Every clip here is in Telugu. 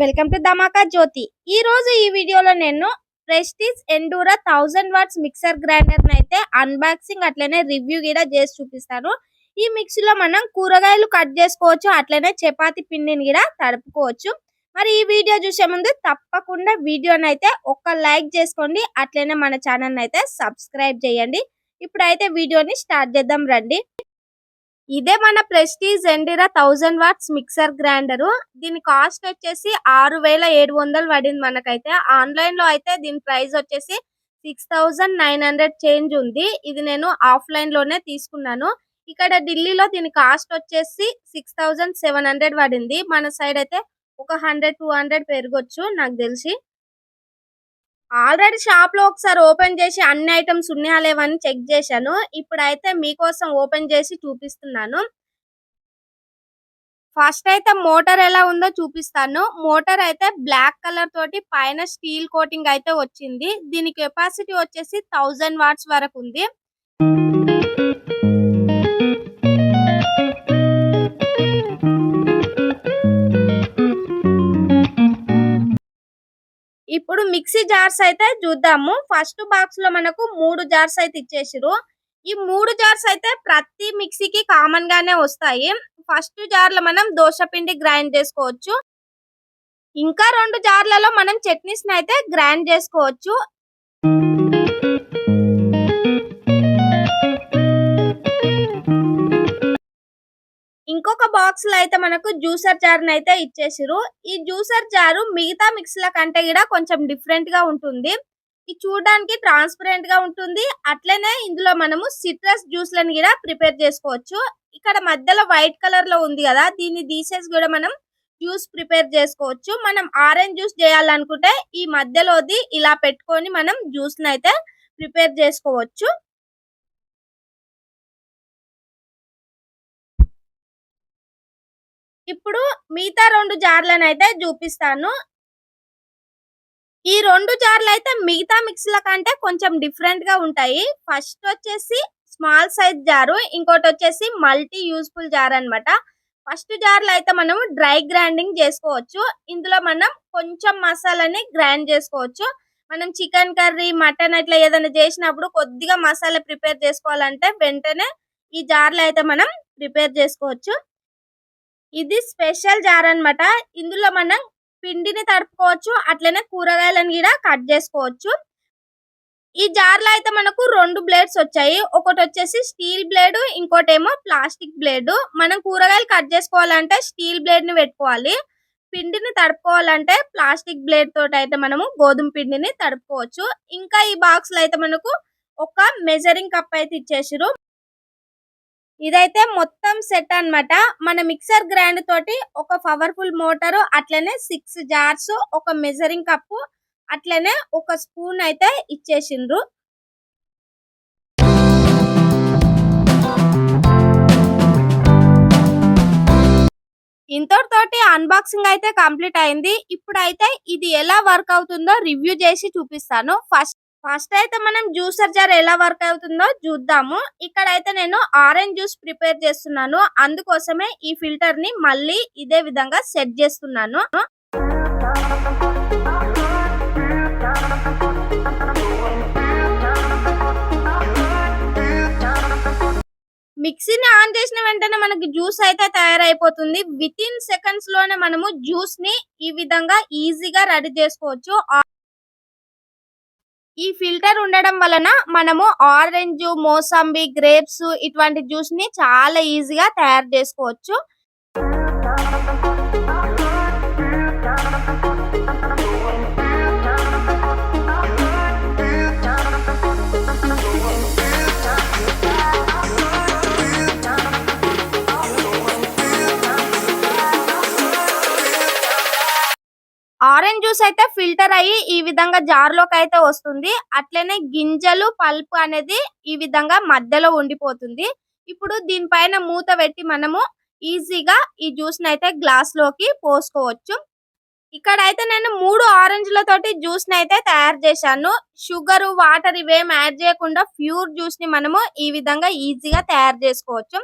వెల్కమ్ టు ధమాకా జ్యోతి. ఈ రోజు ఈ వీడియోలో నేను Prestige Endura thousand watts mixer grinder అయితే అన్బాక్సింగ్ అట్లనే రివ్యూ కూడా చేసి చూపిస్తాను. ఈ మిక్సీలో మనం కూరగాయలు కట్ చేసుకోవచ్చు అట్లనే చపాతి పిండిని కూడా తడుపుకోవచ్చు. మరి ఈ వీడియో చూసే ముందు తప్పకుండా వీడియోని అయితే ఒక్క లైక్ చేసుకోండి అట్లనే మన ఛానల్ అయితే సబ్స్క్రైబ్ చేయండి. ఇప్పుడైతే వీడియోని స్టార్ట్ చేద్దాం రండి. ఇదే మన Prestige Endura thousand watts mixer grinder. దీని కాస్ట్ వచ్చేసి ఆరు వేల ఏడు వందలు పడింది మనకైతే. ఆన్లైన్లో అయితే దీని ప్రైస్ వచ్చేసి six thousand nine hundred change ఉంది. ఇది నేను ఆఫ్లైన్లోనే తీసుకున్నాను. ఇక్కడ ఢిల్లీలో దీని కాస్ట్ వచ్చేసి సిక్స్ థౌజండ్ సెవెన్ హండ్రెడ్ పడింది. మన సైడ్ అయితే ఒక హండ్రెడ్ టూ హండ్రెడ్ పెరగొచ్చు నాకు తెలిసి. ఆల్రెడీ షాప్లో ఒకసారి ఓపెన్ చేసి అన్ని ఐటమ్స్ ఉన్నాయా లేవని చెక్ చేశాను. ఇప్పుడైతే మీకోసం ఓపెన్ చేసి చూపిస్తున్నాను. ఫస్ట్ అయితే మోటార్ ఎలా ఉందో చూపిస్తాను. మోటార్ అయితే బ్లాక్ కలర్ తోటి పైన స్టీల్ కోటింగ్ అయితే వచ్చింది. దీని కెపాసిటీ వచ్చేసి థౌజండ్ వాట్స్ వరకు ఉంది. ఇప్పుడు మిక్సీ జార్స్ అయితే చూద్దాము. ఫస్ట్ బాక్స్లో మనకు మూడు జార్స్ అయితే ఇచ్చేసిరు ఈ మూడు జార్స్ అయితే ప్రతి మిక్సీకి కామన్ గానే వస్తాయి. ఫస్ట్ జార్లో మనం దోశ పిండి గ్రైండ్ చేసుకోవచ్చు. ఇంకా రెండు జార్లలో మనం చట్నీస్ అయితే గ్రైండ్ చేసుకోవచ్చు. ఇంకొక బాక్స్లో అయితే మనకు జ్యూసర్ జార్ అయితే ఇచ్చేసిరు ఈ జ్యూసర్ జారు మిగతా మిక్స్ల కంటే కూడా కొంచెం డిఫరెంట్గా ఉంటుంది. ఇది చూడడానికి ట్రాన్స్పరెంట్గా ఉంటుంది. అట్లనే ఇందులో మనము సిట్రస్ జ్యూస్లను కూడా ప్రిపేర్ చేసుకోవచ్చు. ఇక్కడ మధ్యలో వైట్ కలర్లో ఉంది కదా దీన్ని తీసేసి కూడా మనం జ్యూస్ ప్రిపేర్ చేసుకోవచ్చు. మనం ఆరెంజ్ జ్యూస్ చేయాలనుకుంటే ఈ మధ్యలోది ఇలా పెట్టుకొని మనం జ్యూస్ అయితే ప్రిపేర్ చేసుకోవచ్చు. ఇప్పుడు మిగతా రెండు జార్లను అయితే చూపిస్తాను. ఈ రెండు జార్లు అయితే మిగతా మిక్స్ల కంటే కొంచెం డిఫరెంట్గా ఉంటాయి. ఫస్ట్ వచ్చేసి స్మాల్ సైజ్ జారు ఇంకోటి వచ్చేసి మల్టీ యూస్ఫుల్ జార్ అన్నమాట ఫస్ట్ జార్లో అయితే మనం డ్రై గ్రైండింగ్ చేసుకోవచ్చు. ఇందులో మనం కొంచెం మసాలాని గ్రైండ్ చేసుకోవచ్చు. మనం చికెన్ కర్రీ మటన్ అట్లా ఏదైనా చేసినప్పుడు కొద్దిగా మసాలా ప్రిపేర్ చేసుకోవాలంటే వెంటనే ఈ జార్లో అయితే మనం ప్రిపేర్ చేసుకోవచ్చు. ఇది స్పెషల్ జార్ అన్నమాట. ఇందులో మనం పిండిని తడుపుకోవచ్చు అట్లనే కూరగాయలను కూడా కట్ చేసుకోవచ్చు. ఈ జార్లో అయితే మనకు రెండు బ్లేడ్స్ వచ్చాయి. ఒకటి వచ్చేసి స్టీల్ బ్లేడ్ ఇంకోటేమో ప్లాస్టిక్ బ్లేడ్. మనం కూరగాయలు కట్ చేసుకోవాలంటే స్టీల్ బ్లేడ్ని పెట్టుకోవాలి. పిండిని తడుపుకోవాలంటే ప్లాస్టిక్ బ్లేడ్ తోటి అయితే మనము గోధుమ పిండిని తడుపుకోవచ్చు. ఇంకా ఈ బాక్స్లో అయితే మనకు ఒక మెజరింగ్ కప్ అయితే ఇచ్చేసారు ఇదైతే మొత్తం సెట్ అన్నమాట. మన మిక్సర్ గ్రైండ్ తోటి ఒక పవర్ఫుల్ మోటార్ అట్లనే సిక్స్ జార్స్ ఒక మెజరింగ్ కప్పు అట్లనే ఒక స్పూన్ అయితే ఇచ్చేసిండ్రు. ఇంతటితోటి అన్బాక్సింగ్ అయితే కంప్లీట్ అయింది. ఇప్పుడైతే ఇది ఎలా వర్క్ అవుతుందో రివ్యూ చేసి చూపిస్తాను. ఫస్ట్ ఫస్ట్ అయితే మనం జ్యూసర్ జార్ ఎలా వర్క్ అవుతుందో చూద్దాము. ఇక్కడ అయితే నేను ఆరెంజ్ జ్యూస్ ప్రిపేర్ చేస్తున్నాను. అందుకోసమే ఈ ఫిల్టర్ని మళ్ళీ ఇదే విధంగా సెట్ చేస్తున్నాను. మిక్సీని ఆన్ చేసిన వెంటనే మనకి జ్యూస్ అయితే తయారైపోతుంది. విత్ ఇన్ సెకండ్స్లోనే మనము జ్యూస్ని ఈ విధంగా ఈజీగా రెడీ చేసుకోవచ్చు. ఈ ఫిల్టర్ ఉండడం వలన మనము ఆరెంజ్ మోసంబి గ్రేప్స్ ఇటువంటి జ్యూస్ని చాలా ఈజీగా తయారు చేసుకోవచ్చు. జ్యూస్ అయితే ఫిల్టర్ అయ్యి ఈ విధంగా జార్లోకి అయితే వస్తుంది. అట్లనే గింజలు పల్ప్ అనేది ఈ విధంగా మధ్యలో ఉండిపోతుంది. ఇప్పుడు దీనిపైన మూత పెట్టి మనము ఈజీగా ఈ జ్యూస్ని అయితే గ్లాస్లోకి పోసుకోవచ్చు. ఇక్కడ అయితే నేను మూడు ఆరెంజ్లతోటి జ్యూస్ని అయితే తయారు చేశాను. షుగర్ వాటర్ ఇవేం యాడ్ చేయకుండా ప్యూర్ జ్యూస్ని మనము ఈ విధంగా ఈజీగా తయారు చేసుకోవచ్చు.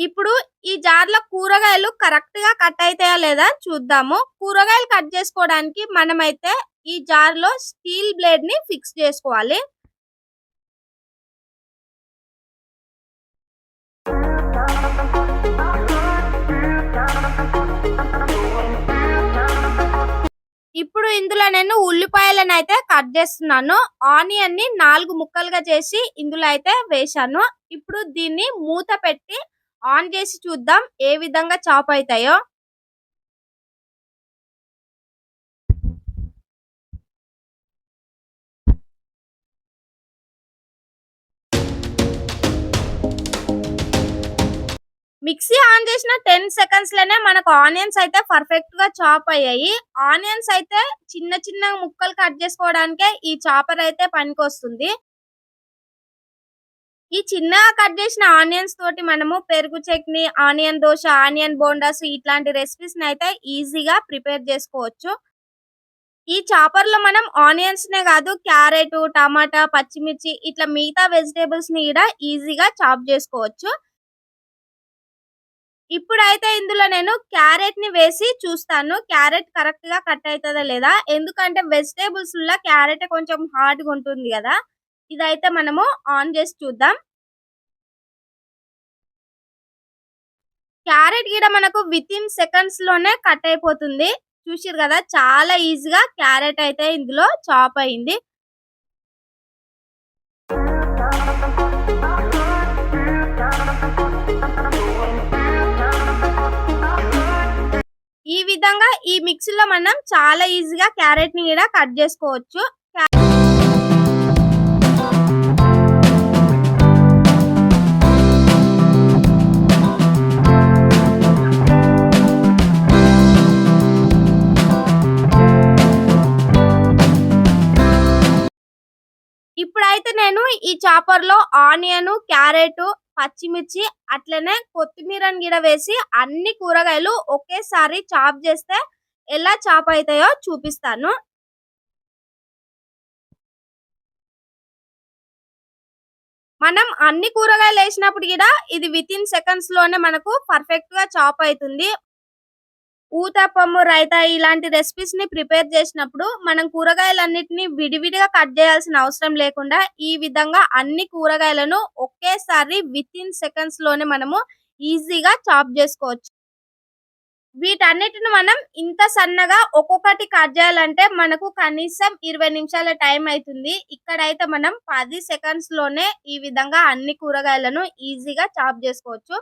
ఇప్పుడు ఈ జార్ల కూరగాయలు కరెక్ట్గా కట్ అవుతాయా లేదా చూద్దాము. కూరగాయలు కట్ చేసుకోవడానికి మనమైతే ఈ జార్‌లో స్టీల్ బ్లేడ్ని ఫిక్స్ చేసుకోవాలి. ఇప్పుడు ఇందులో నేను ఉల్లిపాయలను అయితే కట్ చేస్తున్నాను. ఆనియన్‌ని నాలుగు ముక్కలుగా చేసి ఇందులో అయితే వేశాను. ఇప్పుడు దీన్ని మూత పెట్టి ఆన్ చేసి చూద్దాం ఏ విధంగా చాప్ అవుతాయో మిక్సీ ఆన్ చేసిన 10 సెకండ్స్లోనే మనకు ఆనియన్స్ అయితే పర్ఫెక్ట్గా చాప్ అయ్యాయి. ఆనియన్స్ అయితే చిన్న చిన్న ముక్కలు కట్ చేసుకోవడానికే ఈ చాపర్ అయితే పనికొస్తుంది. ఈ చిన్నగా కట్ చేసిన ఆనియన్స్ తోటి మనము పెరుగు చట్నీ, ఆనియన్ దోశ ఆనియన్ బోండాస్ ఇట్లాంటి రెసిపీస్ అయితే ఈజీగా ప్రిపేర్ చేసుకోవచ్చు. ఈ చాపర్లో మనం ఆనియన్స్ నే కాదు క్యారెట్, టమాటా, పచ్చిమిర్చి ఇట్లా మిగతా వెజిటేబుల్స్ని కూడా ఈజీగా చాప్ చేసుకోవచ్చు. ఇప్పుడైతే ఇందులో నేను క్యారెట్ని వేసి చూస్తాను. క్యారెట్ కరెక్ట్గా కట్ అవుతుందా లేదా? ఎందుకంటే వెజిటేబుల్స్లో క్యారెట్ కొంచెం హార్డ్గా ఉంటుంది కదా! ఇదైతే మనము ఆన్ చేసి చూద్దాం. క్యారెట్ గిడ మనకు విత్ ఇన్ సెకండ్స్లోనే కట్ అయిపోతుంది. చూసారు కదా చాలా ఈజీగా క్యారెట్ అయితే ఇందులో చాప్ అయింది. ఈ విధంగా ఈ మిక్సీలో మనం చాలా ఈజీగా క్యారెట్ని కూడా కట్ చేసుకోవచ్చు. ఇప్పుడైతే నేను ఈ చాపర్లో ఆనియన్, క్యారెట్, పచ్చిమిర్చి అట్లనే కొత్తిమీరని గిడ వేసి అన్ని కూరగాయలు ఒకేసారి చాప్ చేస్తే ఎలా చాప్ అవుతాయో చూపిస్తాను. మనం అన్ని కూరగాయలు వేసినప్పుడు గిడ ఇది విత్ ఇన్ సెకండ్స్లోనే మనకు పర్ఫెక్ట్గా చాప్ అవుతుంది ఊతప్పము, రైతా ఇలాంటి రెసిపీస్ని ప్రిపేర్ చేసినప్పుడు మనం కూరగాయలన్నిటిని విడివిడిగా కట్ చేయాల్సిన అవసరం లేకుండా ఈ విధంగా అన్ని కూరగాయలను ఒకేసారి విత్ ఇన్ సెకండ్స్లోనే మనము ఈజీగా చాప్ చేసుకోవచ్చు. వీటన్నిటిని మనం ఇంత సన్నగా ఒక్కొక్కటి కట్ చేయాలంటే మనకు కనీసం 20 నిమిషాల టైం అవుతుంది ఇక్కడైతే మనం పది సెకండ్స్లోనే ఈ విధంగా అన్ని కూరగాయలను ఈజీగా చాప్ చేసుకోవచ్చు.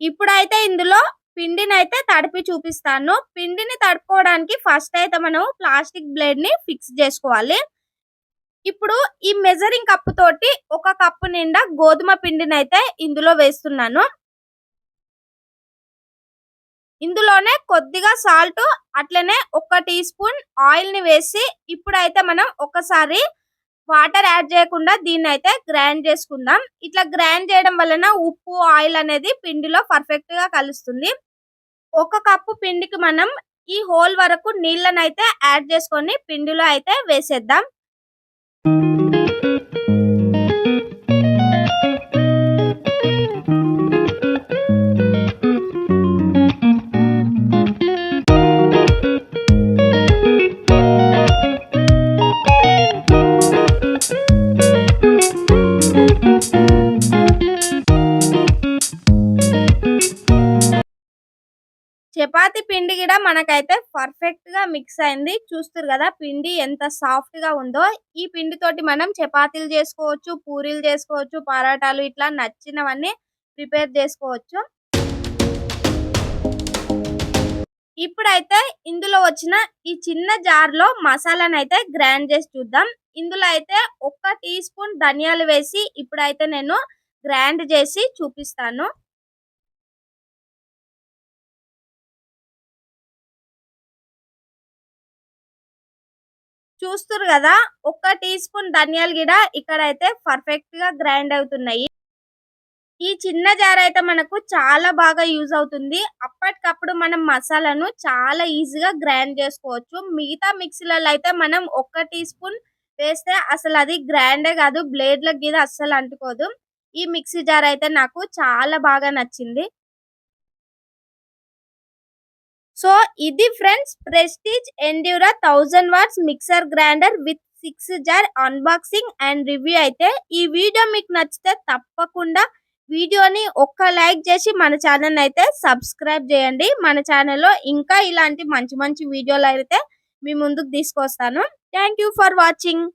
ఇప్పుడైతే ఇందులో పిండిని అయితే తడిపి చూపిస్తాను. పిండిని తడుపుకోవడానికి ఫస్ట్ అయితే మనం ప్లాస్టిక్ బ్లేడ్ని ఫిక్స్ చేసుకోవాలి. ఇప్పుడు ఈ మెజరింగ్ కప్ తోటి ఒక కప్పు నిండా గోధుమ పిండిని అయితే ఇందులో వేస్తున్నాను. ఇందులోనే కొద్దిగా సాల్ట్ అట్లనే ఒక టీ స్పూన్ ఆయిల్ని వేసి ఇప్పుడైతే మనం ఒకసారి వాటర్ యాడ్ చేయకుండా దీన్నైతే గ్రైండ్ చేసుకుందాం. ఇట్లా గ్రైండ్ చేయడం వలన ఉప్పు, ఆయిల్ అనేది పిండిలో పర్ఫెక్ట్గా కలుస్తుంది. ఒక కప్పు పిండికి మనం ఈ హోల్ వరకు నీళ్ళనైతే యాడ్ చేసుకొని పిండిలో అయితే వేసేద్దాం. మనకైతే పర్ఫెక్ట్గా మిక్స్ అయింది. చూస్తారు కదా పిండి ఎంత సాఫ్ట్గా ఉందో. ఈ పిండి తోటి మనం చపాతీలు చేసుకోవచ్చు, పూరీలు చేసుకోవచ్చు, పరాటాలు ఇట్లా నచ్చినవన్నీ ప్రిపేర్ చేసుకోవచ్చు. ఇప్పుడైతే ఇందులో వచ్చిన ఈ చిన్న జార్లో మసాలాను అయితే గ్రైండ్ చేసి చూద్దాం. ఇందులో అయితే ఒక టీ స్పూన్ ధనియాలు వేసి ఇప్పుడైతే నేను గ్రైండ్ చేసి చూపిస్తాను. చూస్తారు కదా ఒక టీ స్పూన్ ధనియాలు గిడ ఇక్కడైతే పర్ఫెక్ట్గా గ్రైండ్ అవుతున్నాయి. ఈ చిన్న జార్ అయితే మనకు చాలా బాగా యూజ్ అవుతుంది. అప్పటికప్పుడు మనం మసాలాను చాలా ఈజీగా గ్రైండ్ చేసుకోవచ్చు. మిగతా మిక్సీలలో అయితే మనం ఒక్క టీ స్పూన్ వేస్తే అసలు అది గ్రైండే కాదు బ్లేడ్ల గీద అస్సలు అంటుకోదు. ఈ మిక్సీ జార్ అయితే నాకు చాలా బాగా నచ్చింది. సో ఇది friends Prestige Endura thousand watts mixer grinder with six jar unboxing and review అయితే ఈ వీడియో మీకు నచ్చితే తప్పకుండా వీడియోని ఒక్క లైక్ చేసి మన ఛానల్ అయితే సబ్స్క్రైబ్ చేయండి. మన ఛానల్లో ఇంకా ఇలాంటి మంచి మంచి వీడియోలు అయితే మీ ముందుకు తీసుకొస్తాను. Thank for watching.